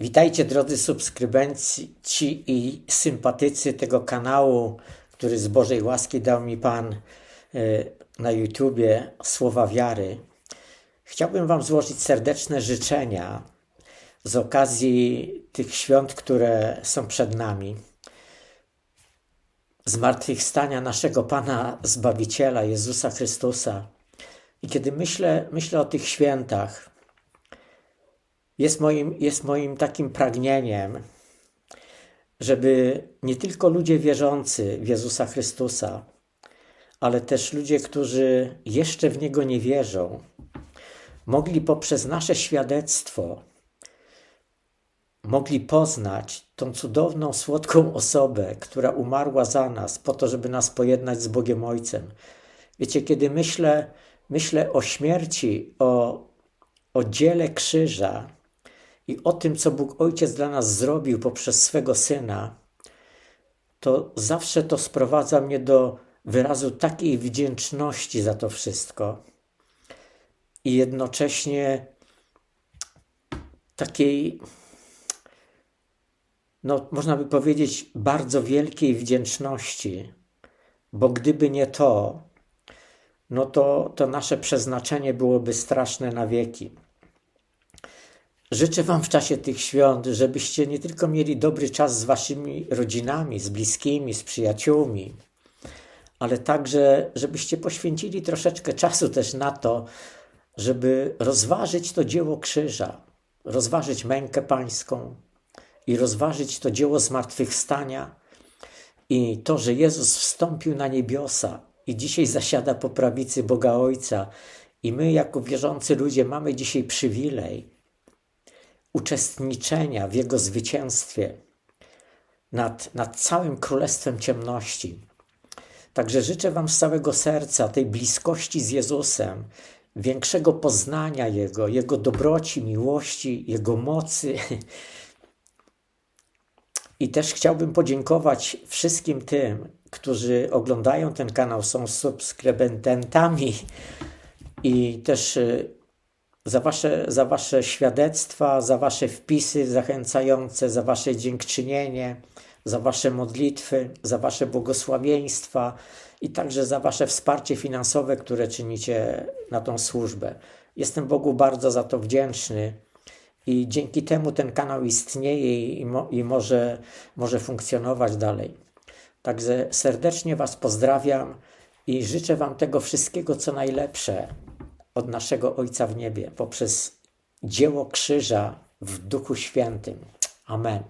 Witajcie drodzy subskrybenci i sympatycy tego kanału, który z Bożej łaski dał mi Pan e, na YouTubie Słowa Wiary. Chciałbym Wam złożyć serdeczne życzenia z okazji tych świąt, które są przed nami. Zmartwychwstania naszego Pana Zbawiciela Jezusa Chrystusa. I kiedy myślę, myślę o tych świętach, jest moim, jest moim takim pragnieniem, żeby nie tylko ludzie wierzący w Jezusa Chrystusa, ale też ludzie, którzy jeszcze w Niego nie wierzą, mogli poprzez nasze świadectwo, mogli poznać tą cudowną, słodką osobę, która umarła za nas, po to, żeby nas pojednać z Bogiem Ojcem. Wiecie, kiedy myślę, myślę o śmierci, o, o dziele krzyża, i o tym, co Bóg Ojciec dla nas zrobił poprzez swego Syna, to zawsze to sprowadza mnie do wyrazu takiej wdzięczności za to wszystko i jednocześnie takiej, no można by powiedzieć, bardzo wielkiej wdzięczności, bo gdyby nie to, no to, to nasze przeznaczenie byłoby straszne na wieki. Życzę Wam w czasie tych świąt, żebyście nie tylko mieli dobry czas z Waszymi rodzinami, z bliskimi, z przyjaciółmi, ale także, żebyście poświęcili troszeczkę czasu też na to, żeby rozważyć to dzieło krzyża, rozważyć mękę pańską i rozważyć to dzieło zmartwychwstania i to, że Jezus wstąpił na niebiosa i dzisiaj zasiada po prawicy Boga Ojca i my jako wierzący ludzie mamy dzisiaj przywilej, uczestniczenia w Jego zwycięstwie nad, nad całym królestwem ciemności. Także życzę Wam z całego serca tej bliskości z Jezusem, większego poznania Jego, Jego dobroci, miłości, Jego mocy. I też chciałbym podziękować wszystkim tym, którzy oglądają ten kanał, są subskrybentami i też y, za wasze, za wasze świadectwa, za Wasze wpisy zachęcające, za Wasze dziękczynienie, za Wasze modlitwy, za Wasze błogosławieństwa i także za Wasze wsparcie finansowe, które czynicie na tą służbę. Jestem Bogu bardzo za to wdzięczny i dzięki temu ten kanał istnieje i, mo, i może, może funkcjonować dalej. Także serdecznie Was pozdrawiam i życzę Wam tego wszystkiego, co najlepsze od naszego Ojca w niebie poprzez dzieło krzyża w Duchu Świętym. Amen.